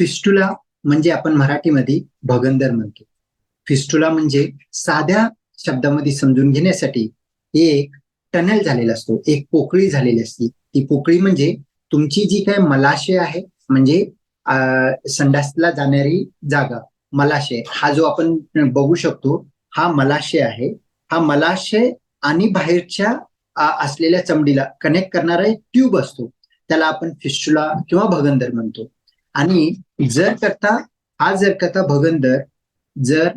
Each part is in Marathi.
फिस्टुला म्हणजे आपण मराठीमध्ये भगंदर म्हणतो. फिस्टुला म्हणजे साध्या शब्दामध्ये समजून घेण्यासाठी एक टनेल झालेला असतो एक पोकळी झालेली असते. ती पोकळी म्हणजे तुमची जी काय मलाशय आहे म्हणजे संडासला जाणारी जागा मलाशय हा जो आपण बघू शकतो हा मलाशय आहे. हा मलाशय आणि बाहेरच्या असलेल्या चमडीला कनेक्ट करणारा एक ट्यूब असतो. त्याला आपण फिस्टुला किंवा भगंदर म्हणतो. आणि जर करता हा जर करता भगंदर जर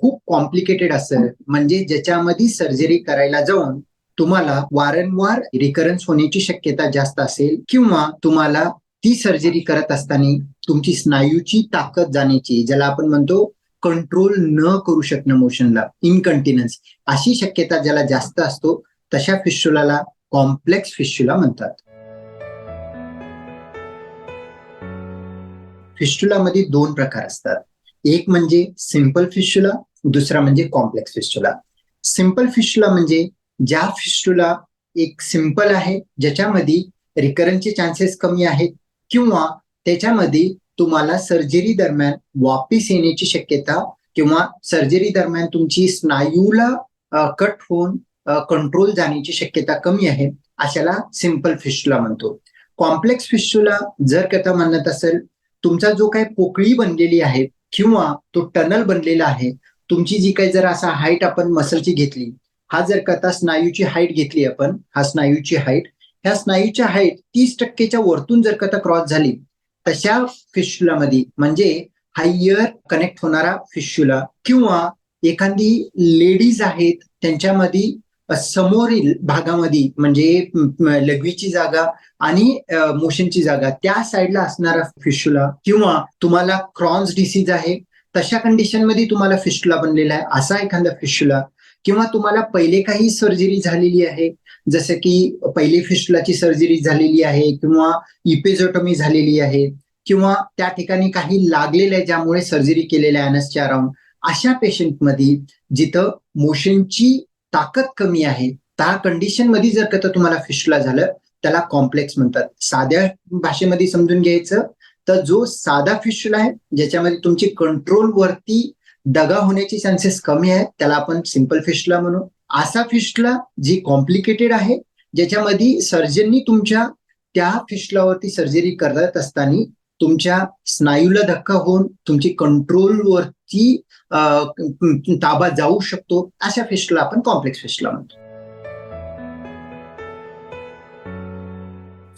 खूप कॉम्प्लिकेटेड असेल म्हणजे ज्याच्यामध्ये सर्जरी करायला जाऊन तुम्हाला वारंवार रिकरन्स होण्याची शक्यता जास्त असेल किंवा तुम्हाला ती सर्जरी करत असताना तुमची स्नायूची ताकद जाण्याची ज्याला आपण म्हणतो कंट्रोल न करू शकणं मोशनला इनकंटिनन्स अशी शक्यता ज्याला जास्त असतो तशा फिस्टुलाला कॉम्प्लेक्स फिस्टुला म्हणतात. फिस्टुलामध्ये दोन प्रकार असतात. एक म्हणजे सिंपल फिस्टुला दुसरा म्हणजे कॉम्प्लेक्स फिस्टुला. सिंपल फिस्टुला म्हणजे ज्या फिस्टुला एक सिंपल आहे ज्याच्यामध्ये रिकरनचे चान्सेस कमी आहेत किंवा त्याच्यामध्ये तुम्हाला सर्जरी दरम्यान वापिस येण्याची शक्यता किंवा सर्जरी दरम्यान तुमची स्नायूला कट होऊन कंट्रोल जाण्याची शक्यता कमी आहे अशाला सिंपल फिस्टुला म्हणतो. कॉम्प्लेक्स फिस्टुला जर कथा म्हणत असेल तुमचा जो काही पोकळी बनलेली आहे किंवा तो टनल बनलेला आहे तुमची जी काही जर असा हाईट आपण मसलची घेतली हा जर कथा स्नायूची हाईट घेतली आपण हा स्नायूची हाईट ह्या स्नायूच्या हाईट तीस टक्केच्या वरतून जर कथा क्रॉस झाली तशा फिशुलामध्ये म्हणजे हायर कनेक्ट होणारा फिशुला किंवा एखादी लेडीज आहेत त्यांच्यामध्ये समोरील भागामध्ये म्हणजे लघवीची जागा आणि मोशनची जागा त्या साईडला असणारा फिशुला किंवा तुम्हाला क्रॉन्स डिसीज आहे तशा कंडिशनमध्ये तुम्हाला फिशुला बनलेला आहे असा एखादा फिशुला किंवा तुम्हाला पहिले काही सर्जरी झालेली आहे जसं की पहिली फिशुलाची सर्जरी झालेली आहे किंवा इपेझोटोमी झालेली आहे किंवा त्या ठिकाणी काही लागलेलं आहे ज्यामुळे सर्जरी केलेल्या आहे अनसच्या अराउंड अशा पेशंटमध्ये जिथं मोशनची ताकद कमी आहे. त्या कंडिशनमध्ये जर का तुम्हाला फिशला झालं त्याला कॉम्प्लेक्स म्हणतात. साध्या भाषेमध्ये समजून घ्यायचं तर जो साधा फिशला आहे ज्याच्यामध्ये तुमची कंट्रोल वरती दगा होण्याची चान्सेस कमी आहे त्याला आपण सिंपल फिशला म्हणू. असा फिशला जी कॉम्प्लिकेटेड आहे ज्याच्यामध्ये सर्जननी तुमच्या त्या फिशलावरती सर्जरी करत असताना तुमच्या स्नायूला धक्का होऊन तुमची कंट्रोलवरती ताबा जाऊ शकतो अशा फेस्टला आपण कॉम्प्लेक्स फेस्टला म्हणतो.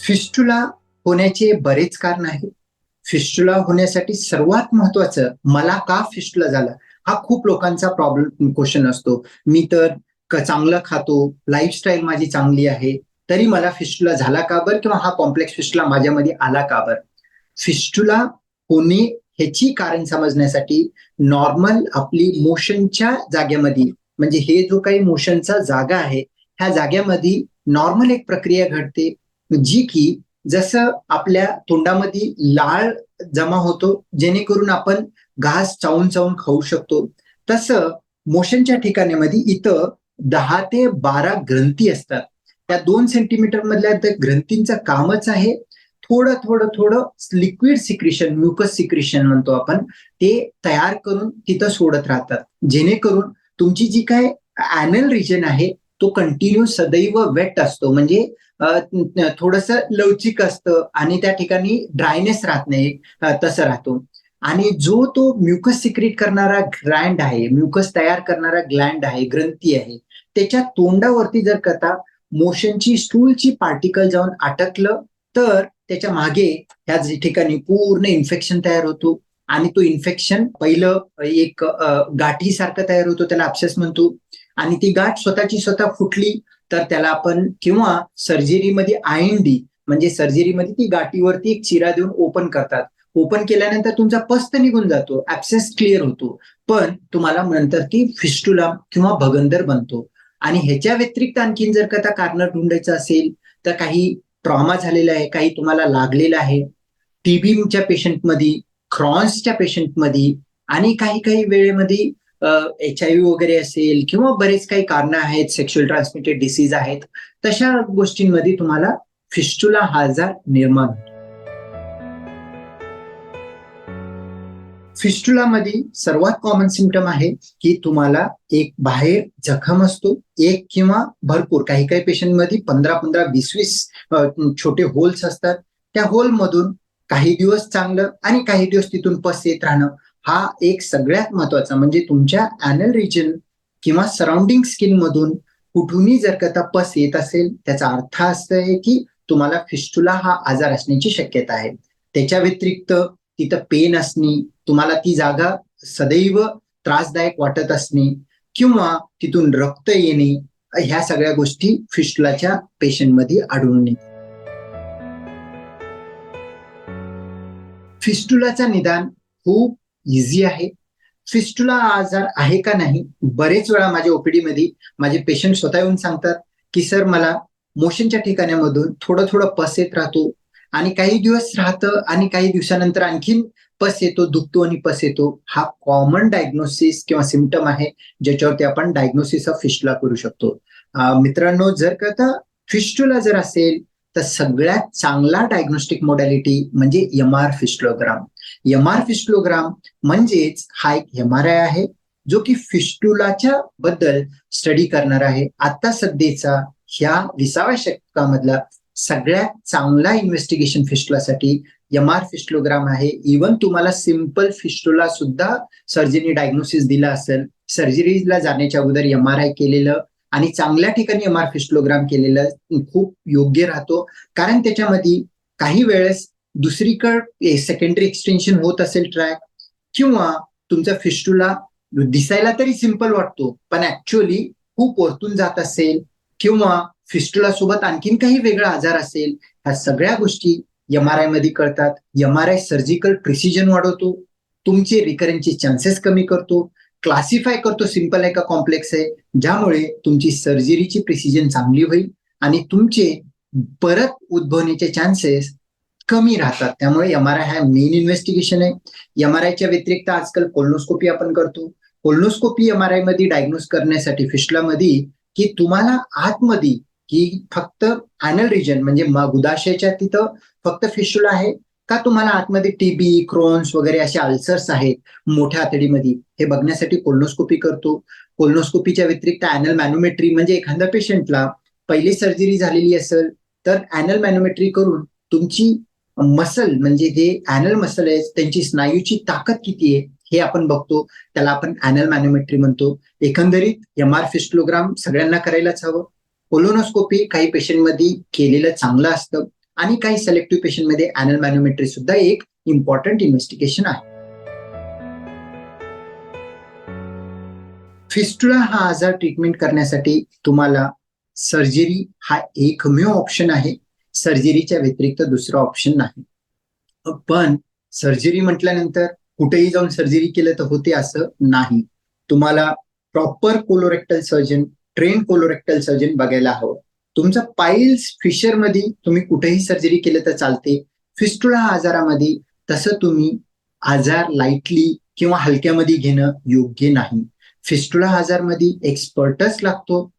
फिस्टुला होण्याचे बरेच कारण आहेत. फिस्टुला होण्यासाठी सर्वात महत्वाचं मला का फिस्टुला झाला? हा खूप लोकांचा प्रॉब्लेम क्वेश्चन असतो. मी तर चांगलं खातो लाईफस्टाईल माझी चांगली आहे तरी मला फिस्टुला झाला का बरं? किंवा हा कॉम्प्लेक्स फिस्टुला माझ्यामध्ये आला का बरं? फिस्टुला होणे ह्याची कारण समजण्यासाठी नॉर्मल आपली मोशनच्या जागेमध्ये म्हणजे हे जो काही मोशनचा जागा आहे ह्या जाग्यामध्ये नॉर्मल एक प्रक्रिया घडते जी की जसं आपल्या तोंडामध्ये लाळ जमा होतो जेणेकरून आपण घास चावून चावून खाऊ शकतो. तसं मोशनच्या ठिकाणामध्ये इथं दहा ते बारा ग्रंथी असतात. त्या दोन सेंटीमीटर मधल्या ग्रंथींचं कामच आहे थोडं थोडं थोडं लिक्विड सिक्रिशन म्युकस सिक्रिशन म्हणतो आपण ते तयार करून तिथं सोडत राहतात. जेणेकरून तुमची जी काय अॅनल रिजन आहे तो कंटिन्यू सदैव वेट असतो. म्हणजे थोडस लवचिक असतं आणि त्या ठिकाणी ड्रायनेस राहत नाही तसं राहतो. आणि जो तो म्युकस सिक्रेट करणारा ग्लँड आहे म्युकस तयार करणारा ग्लँड आहे ग्रंथी आहे त्याच्या तोंडावरती जर कथा मोशनची स्टूलची पार्टिकल जाऊन अटकलं तर त्याच्यामागे ह्या ठिकाणी पूर्ण इन्फेक्शन तयार होतो आणि तो इन्फेक्शन पहिलं एक गाठी सारखं तयार होतो त्याला अपसेस म्हणतो. आणि ती गाठ स्वतःची स्वतः फुटली तर त्याला आपण किंवा सर्जरीमध्ये आय एन डी म्हणजे सर्जरीमध्ये ती गाठीवरती एक चिरा देऊन ओपन करतात. ओपन केल्यानंतर तुमचा पस्त निघून जातो ऍब्सेस क्लिअर होतो. पण तुम्हाला नंतर ती फिस्टुला किंवा भगंदर बनतो. आणि ह्याच्या व्यतिरिक्त आणखीन जर का कारण ढूंढायचं असेल तर काही ट्रॉमा झालेला आहे काही तुम्हाला लागलेलं आहे टीबीच्या पेशंटमध्ये क्रॉन्सच्या पेशंटमध्ये आणि काही काही वेळेमध्ये एच आय व्ही वगैरे असेल किंवा बरेच काही कारण आहेत सेक्शुअल ट्रान्समिटेड डिसीज आहेत तशा गोष्टींमध्ये तुम्हाला फिस्टुला हा आजार निर्माण होतो. फिस्टुलामध्ये सर्वात कॉमन सिमटम आहे की तुम्हाला एक बाहेर जखम असतो एक किंवा भरपूर. काही काही पेशंटमध्ये पंधरा पंधरा वीस वीस छोटे होल्स असतात. त्या होल मधून काही दिवस चांगलं आणि काही दिवस तिथून पस येत राहणं हा एक सगळ्यात महत्त्वाचा म्हणजे तुमच्या अॅनल रिजन किंवा सराउंडिंग स्किन मधून कुठूनही जर का पस येत असेल त्याचा अर्थ असं आहे की तुम्हाला फिस्टुला हा आजार असण्याची शक्यता आहे. त्याच्या व्यतिरिक्त तिथं पेन असणे तुम्हाला ती जागा सदैव त्रासदायक वाटत असणे किंवा तिथून रक्त येणे ह्या सगळ्या गोष्टी फिस्टुलाच्या पेशंटमध्ये आढळून येतात. फिस्टुलाचा निदान खूप इझी आहे. फिस्टुला आजार आहे का नाही बरेच वेळा माझ्या ओपीडी मध्ये माझे पेशंट स्वतः येऊन सांगतात की सर मला मोशनच्या ठिकाणामधून थोडं थोडं पस येत राहतो आणि काही दिवस राहतं आणि काही दिवसानंतर आणखीन पस येतो दुखतो आणि पस येतो. हा कॉमन डायग्नोसिस किंवा सिमटम आहे ज्याच्यावरती आपण डायग्नोसिस ऑफ फिस्टुला करू शकतो. मित्रांनो जर का फिस्टुला जर असेल तर सगळ्यात चांगला डायग्नोस्टिक मोडॅलिटी म्हणजे M R fistulogram M R fistulogram म्हणजेच हा एक एम आर आय आहे जो की फिस्टुलाच्या बद्दल स्टडी करणार आहे. आता सध्याचा ह्या विसाव्या शतकामधला सगळ्यात चांगला इन्व्हेस्टिगेशन फिस्टुलासाठी एम आर फिस्टोग्राम आहे. इवन तुम्हाला सिंपल फिस्टुला सुद्धा सर्जरी डायग्नोसिस दिला असेल सर्जरीला जाण्याच्या अगोदर एम आर आय केलेलं आणि चांगल्या ठिकाणी एम आर फिस्टोग्राम केलेलं खूप योग्य राहतो. कारण त्याच्यामध्ये काही वेळेस दुसरीकडे सेकंडरी एक्सटेन्शन होत असेल ट्रॅक किंवा तुमचा फिस्टुला दिसायला तरी सिंपल वाटतो पण ऍक्च्युअली खूप वरतून जात असेल किंवा फिस्टुला सोबत आणखीन काही वेगळा आजार असेल ह्या सगळ्या गोष्टी एम आर आयमध्ये कळतात. M R I surgical precision वाढवतो. तुमचे रिकरन्सचे चान्सेस कमी करतो. क्लासिफाय करतो सिंपल आहे का कॉम्प्लेक्स आहे. ज्यामुळे तुमची सर्जरीची प्रिसिजन चांगली होईल आणि तुमचे परत उद्भवण्याचे चान्सेस कमी राहतात. त्यामुळे एम आर आय हा मेन इन्व्हेस्टिगेशन आहे. एम आर आयच्या व्यतिरिक्त आजकाल कोल्नोस्कोपी आपण करतो. कोल्नोस्कोपी एम आर आयमध्ये डायग्नोस करण्यासाठी फिस्टलामध्ये की तुम्हाला आतमध्ये की फक्त अॅनल रिजन म्हणजे गुदाशयाच्या तिथं फक्त फिशुला आहे? का तुम्हाला आतमध्ये टीबी क्रोन्स वगैरे असे अल्सर्स आहेत मोठ्या आतडीमध्ये? हे बघण्यासाठी कोल्नोस्कोपी करतो. कोल्नोस्कोपीच्या व्यतिरिक्त अॅनल मॅनोमेट्री म्हणजे एखाद्या पेशंटला पहिली सर्जरी झालेली असेल तर अॅनल मॅनोमेट्री करून तुमची मसल म्हणजे जे अॅनल मसल आहे त्यांची स्नायूची ताकद किती आहे हे आपण बघतो. त्याला आपण अॅनल मॅनोमेट्री म्हणतो. एकंदरीत एम आर फिस्टोग्राम सगळ्यांना करायलाच हवं. कोलोनोस्कोपी काही पेशंटमध्ये केलेलं चांगलं असतं आणि काही सिलेक्टिव्ह पेशंटमध्ये अॅनल मॅनोमेट्री सुद्धा एक इम्पॉर्टंट इन्व्हेस्टिगेशन आहे. फिस्टुला हा आजार ट्रीटमेंट करण्यासाठी तुम्हाला सर्जरी हा एकमेव ऑप्शन आहे. सर्जरीच्या व्यतिरिक्त दुसरा ऑप्शन नाही. पण सर्जरी म्हटल्यानंतर कुठेही जाऊन सर्जरी केलं तर होते असं नाही. तुम्हाला proper colorectal surgeon train colorectal surgeon बघायला हवं. तुमचं पाईल्स फिशरमध्ये तुम्ही कुठेही सर्जरी केलं तर चालते. फिस्टुला आजारामध्ये तसं तुम्ही आजार लाईटली किंवा हलक्यामध्ये घेणं योग्य नाही. फिस्टुला आजारमध्ये एक्सपर्टच लागतो.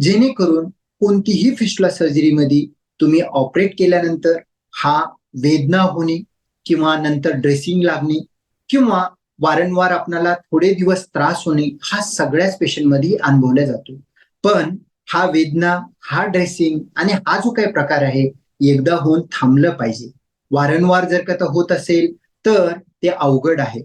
जेणेकरून कोणतीही फिस्टुला सर्जरीमध्ये तुम्ही ऑपरेट केल्यानंतर हा वेदना होणे किंवा नंतर ड्रेसिंग लागणे किंवा वारंवार आपणाला थोडे दिवस त्रास होणे हा सगळ्याच पेशंटमध्ये अनुभवला जातो. पण हा वेदना हा ड्रेसिंग आणि हा जो काही प्रकार आहे एकदा होऊन थांबलं पाहिजे. वारंवार जर का होत असेल तर ते अवघड आहे.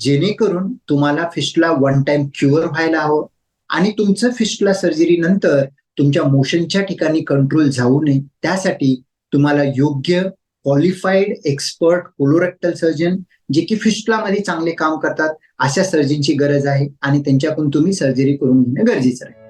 जेणेकरून तुम्हाला फिस्टला वन टाइम क्युअर व्हायला हवं आणि तुमचं फिस्टला सर्जरी नंतर तुमच्या मोशनच्या ठिकाणी कंट्रोल जाऊ नये. त्यासाठी तुम्हाला योग्य क्वालिफाईड एक्सपर्ट कोलोरेक्टल सर्जन जे की फिस्टलामध्ये चांगले काम करतात अशा सर्जनची गरज आहे आणि त्यांच्याकडून तुम्ही सर्जरी करून घेणं गरजेचं आहे.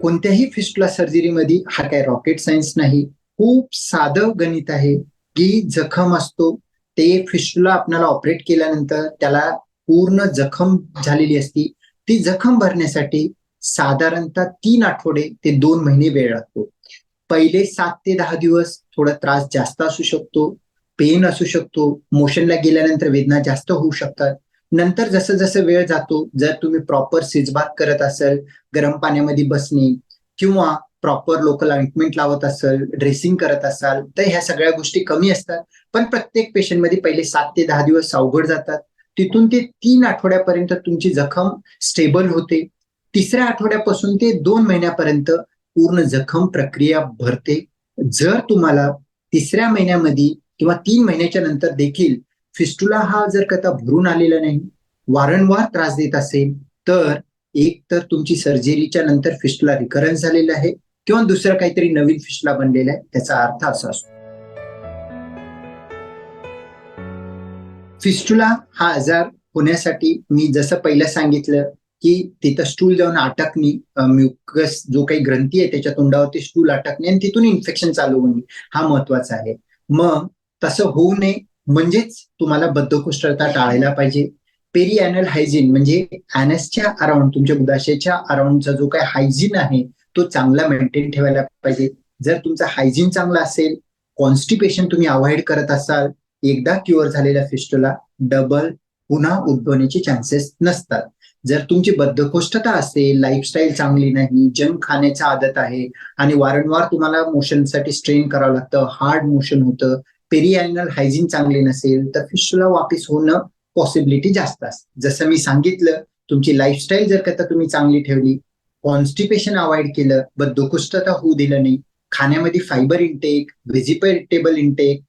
कोणत्याही फिस्टुला सर्जरीमध्ये हा काय रॉकेट सायन्स नाही. खूप साधं गणित आहे की जखम असतो ते फिस्टुला आपल्याला ऑपरेट केल्यानंतर त्याला पूर्ण जखम झालेली असती. ती जखम भरण्यासाठी साधारणतः तीन आठवडे ते दोन महिने वेळ लागतो. पहिले सात ते दहा दिवस थोडा त्रास जास्त असू शकतो पेन असू शकतो मोशनला गेल्यानंतर वेदना जास्त होऊ शकतात. नंतर जसं जसं वेळ जातो जर तुम्ही प्रॉपर सिजबात करत असाल गरम पाण्यामध्ये बसणे किंवा प्रॉपर लोकल ऑइंटमेंट लावत असाल ड्रेसिंग करत असाल तर ह्या सगळ्या गोष्टी कमी असतात. पण प्रत्येक पेशंटमध्ये पहिले सात ते दहा दिवस अवघड जातात. तिथून ते तीन आठवड्यापर्यंत तुमची जखम स्टेबल होते. तिसऱ्या आठवड्यापासून ते दोन महिन्यापर्यंत पूर्ण जखम प्रक्रिया भरते. जर तुम्हाला तिसऱ्या महिन्यामध्ये किंवा तीन महिन्याच्या नंतर देखील फिस्टुला हा जर कथा भरून आलेला नाही वारंवार त्रास देत असेल तर एक तर तुमची सर्जरीच्या नंतर फिस्टुला रिकरन्स झालेला आहे किंवा दुसरं काहीतरी नवीन फिस्टुला बनलेला आहे त्याचा अर्थ असा असतो. फिस्टुला हा आजार होण्यासाठी मी जसं पहिलं सांगितलं की तिथं स्टूल जाऊन अटकणे म्युकस जो काही ग्रंथी आहे त्याच्या तोंडावरती स्टूल अटकणे आणि तिथून इन्फेक्शन चालू होणे हा महत्त्वाचा आहे. मग तसं होऊ नये म्हणजेच तुम्हाला बद्धकोष्ठता टाळायला पाहिजे. पेरी अॅनल हायजीन म्हणजे अॅनसच्या अराउंड तुमच्या उदाशेच्या अराउंडचा जो काही हायजीन आहे तो चांगला मेंटेन ठेवायला पाहिजे. जर तुमचा हायजीन चांगला असेल कॉन्स्टिपेशन तुम्ही अवॉइड करत असाल एकदा क्युअर झालेल्या फिस्टोला डबल पुन्हा उद्भवण्याचे चान्सेस नसतात. जर तुमची बद्धकोष्ठता असेल लाईफस्टाईल चांगली नाही जंक खाण्याचा आदत आहे आणि वारंवार तुम्हाला मोशनसाठी स्ट्रेन करावं लागतं हार्ड मोशन होतं पेरिॲनल हायजीन चांगले नसेल तर फिस्टुला वापिस होणं पॉसिबिलिटी जास्त असते. जसं मी सांगितलं तुमची लाईफस्टाईल जर का तुम्ही चांगली ठेवली कॉन्स्टिपेशन अवॉइड केलं बद्धकोष्ठता होऊ दिलं नाही खाण्यामध्ये फायबर इंटेक व्हेजिटेबल इंटेक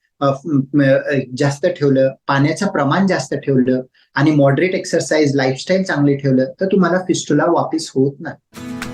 जास्त ठेवलं पाण्याचं प्रमाण जास्त ठेवलं आणि मॉडरेट एक्सरसाइज लाईफस्टाईल चांगले ठेवलं तर तुम्हाला फिस्टुला वापिस होत नाही.